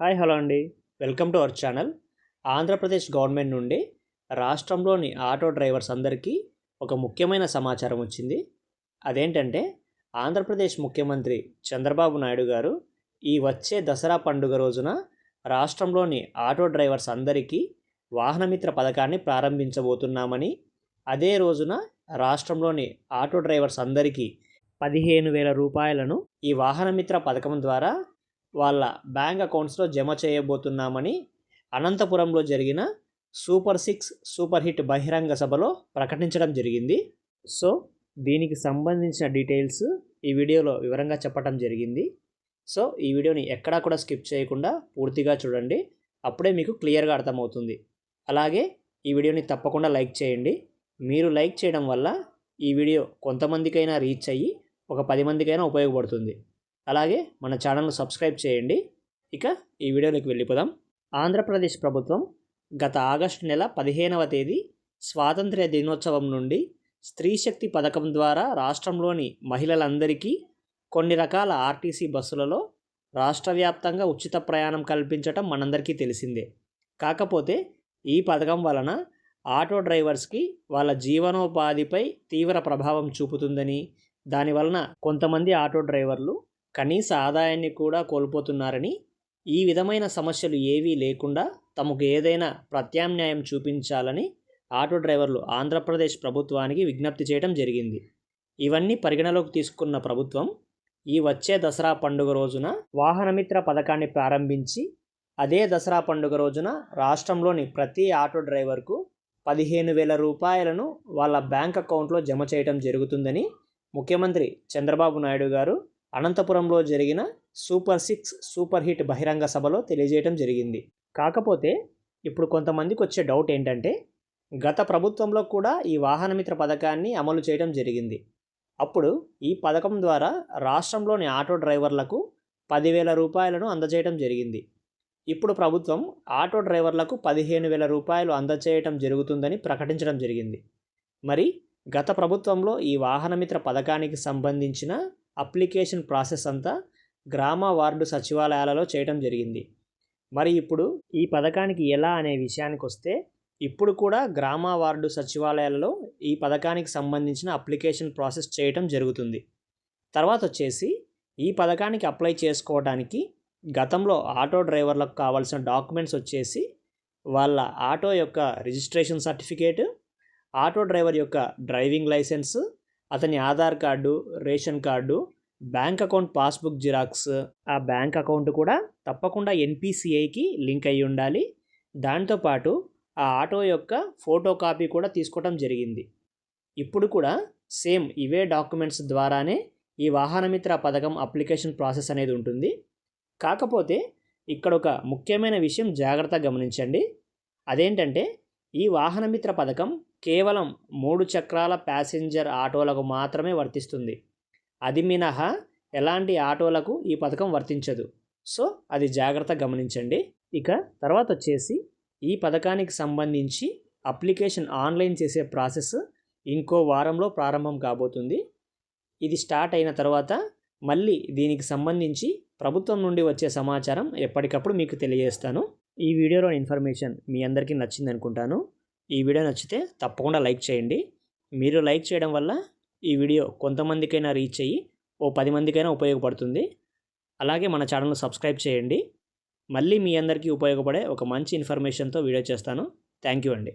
Hi hello అండి. Welcome to our channel. Andhra Pradesh government నుండి రాష్ట్రంలోని ఆటో డ్రైవర్స్ అందరికీ ఒక ముఖ్యమైన సమాచారం వచ్చింది. అదేంటంటే ఆంధ్రప్రదేశ్ ముఖ్యమంత్రి చంద్రబాబు నాయుడు గారు ఈ వచ్చే దసరా పండుగ రోజున రాష్ట్రంలోని ఆటో డ్రైవర్స్ అందరికీ వాహనమిత్ర పథకాన్ని ప్రారంభించబోతున్నామని అదే రోజున రాష్ట్రంలోని ఆటో డ్రైవర్స్ అందరికీ పదిహేను వేల రూపాయలను ఈ వాహనమిత్ర పథకం ద్వారా వాళ్ళ బ్యాంక్ అకౌంట్స్లో జమ చేయబోతున్నామని అనంతపురంలో జరిగిన సూపర్ సిక్స్ సూపర్ హిట్ బహిరంగ సభలో ప్రకటించడం జరిగింది. సో దీనికి సంబంధించిన డీటెయిల్స్ ఈ వీడియోలో వివరంగా చెప్పడం జరిగింది. సో ఈ వీడియోని ఎక్కడా కూడా స్కిప్ చేయకుండా పూర్తిగా చూడండి. అప్పుడే మీకు క్లియర్గా అర్థమవుతుంది. అలాగే ఈ వీడియోని తప్పకుండా లైక్ చేయండి. మీరు లైక్ చేయడం వల్ల ఈ వీడియో కొంతమందికైనా రీచ్ అయ్యి ఒక పది మందికైనా ఉపయోగపడుతుంది. అలాగే మన ఛానల్ను సబ్స్క్రైబ్ చేయండి. ఇక ఈ వీడియోలోకి వెళ్ళిపోదాం. ఆంధ్రప్రదేశ్ ప్రభుత్వం గత ఆగస్టు నెల పదిహేనవ తేదీ స్వాతంత్ర్య దినోత్సవం నుండి స్త్రీ శక్తి పథకం ద్వారా రాష్ట్రంలోని మహిళలందరికీ కొన్ని రకాల ఆర్టీసీ బస్సులలో రాష్ట్ర వ్యాప్తంగా ఉచిత ప్రయాణం కల్పించటం మనందరికీ తెలిసిందే. కాకపోతే ఈ పథకం వలన ఆటో డ్రైవర్స్కి వాళ్ళ జీవనోపాధిపై తీవ్ర ప్రభావం చూపుతుందని దానివలన కొంతమంది ఆటో డ్రైవర్లు కనీస ఆదాయాన్ని కూడా కోల్పోతున్నారని ఈ విధమైన సమస్యలు ఏవీ లేకుండా తమకు ఏదైనా ప్రత్యామ్నాయం చూపించాలని ఆటో డ్రైవర్లు ఆంధ్రప్రదేశ్ ప్రభుత్వానికి విజ్ఞప్తి చేయడం జరిగింది. ఇవన్నీ పరిగణలోకి తీసుకున్న ప్రభుత్వం ఈ వచ్చే దసరా పండుగ రోజున వాహనమిత్ర పథకాన్ని ప్రారంభించి అదే దసరా పండుగ రోజున రాష్ట్రంలోని ప్రతి ఆటో డ్రైవర్కు పదిహేను వేల రూపాయలను వాళ్ళ బ్యాంక్ అకౌంట్లో జమ చేయడం జరుగుతుందని ముఖ్యమంత్రి చంద్రబాబు నాయుడు గారు అనంతపురంలో జరిగిన సూపర్ సిక్స్ సూపర్ హిట్ బహిరంగ సభలో తెలియజేయడం జరిగింది. కాకపోతే ఇప్పుడు కొంతమందికి వచ్చే డౌట్ ఏంటంటే గత ప్రభుత్వంలో కూడా ఈ వాహనమిత్ర పథకాన్ని అమలు చేయడం జరిగింది. అప్పుడు ఈ పథకం ద్వారా రాష్ట్రంలోని ఆటో డ్రైవర్లకు పదివేల రూపాయలను అందజేయడం జరిగింది. ఇప్పుడు ప్రభుత్వం ఆటో డ్రైవర్లకు పదిహేను వేల రూపాయలు అందజేయటం జరుగుతుందని ప్రకటించడం జరిగింది. మరి గత ప్రభుత్వంలో ఈ వాహనమిత్ర పథకానికి సంబంధించిన అప్లికేషన్ ప్రాసెస్ అంతా గ్రామ వార్డు సచివాలయాలలో చేయడం జరిగింది. మరి ఇప్పుడు ఈ పథకానికి ఎలా అనే విషయానికి వస్తే ఇప్పుడు కూడా గ్రామ వార్డు సచివాలయాలలో ఈ పథకానికి సంబంధించిన అప్లికేషన్ ప్రాసెస్ చేయటం జరుగుతుంది. తర్వాత వచ్చేసి ఈ పథకానికి అప్లై చేసుకోవడానికి గతంలో ఆటో డ్రైవర్లకు కావాల్సిన డాక్యుమెంట్స్ వచ్చేసి వాళ్ళ ఆటో యొక్క రిజిస్ట్రేషన్ సర్టిఫికేట్ ఆటో డ్రైవర్ యొక్క డ్రైవింగ్ లైసెన్స్ అతని Aadhaar card ration card bank account passbook xerox ఆ బ్యాంక్ అకౌంట్ కూడా తప్పకుండా ఎన్పిసిఐకి లింక్ అయి ఉండాలి. దాంతోపాటు ఆ ఆటో యొక్క ఫోటో కాపీ కూడా తీసుకోవడం జరిగింది. ఇప్పుడు కూడా సేమ్ ఇవే డాక్యుమెంట్స్ ద్వారానే ఈ వాహనమిత్ర పథకం అప్లికేషన్ ప్రాసెస్ అనేది ఉంటుంది. కాకపోతే ఇక్కడ ఒక ముఖ్యమైన విషయం జాగ్రత్తగా గమనించండి. అదేంటంటే ఈ వాహనమిత్ర పథకం కేవలం మూడు చక్రాల ప్యాసింజర్ ఆటోలకు మాత్రమే వర్తిస్తుంది. అది మినహా ఎలాంటి ఆటోలకు ఈ పథకం వర్తించదు. సో అది జాగ్రత్త గమనించండి. ఇక తర్వాత వచ్చేసి ఈ పథకానికి సంబంధించి అప్లికేషన్ ఆన్లైన్ చేసే ప్రాసెస్ ఇంకో వారంలో ప్రారంభం కాబోతుంది. ఇది స్టార్ట్ అయిన తర్వాత మళ్ళీ దీనికి సంబంధించి ప్రభుత్వం నుండి వచ్చే సమాచారం ఎప్పటికప్పుడు మీకు తెలియజేస్తాను. ఈ వీడియోలో ఇన్ఫర్మేషన్ మీ అందరికీ నచ్చింది అనుకుంటాను ఈ వీడియో నచ్చితే తప్పకుండా లైక్ చేయండి. మీరు లైక్ చేయడం వల్ల ఈ వీడియో కొంతమందికైనా రీచ్ అయ్యి ఓ పది మందికైనా ఉపయోగపడుతుంది. అలాగే మన ఛానల్ను సబ్స్క్రైబ్ చేయండి. మళ్ళీ మీ అందరికీ ఉపయోగపడే ఒక మంచి ఇన్ఫర్మేషన్తో వీడియో చేస్తాను. థ్యాంక్ యూ అండి.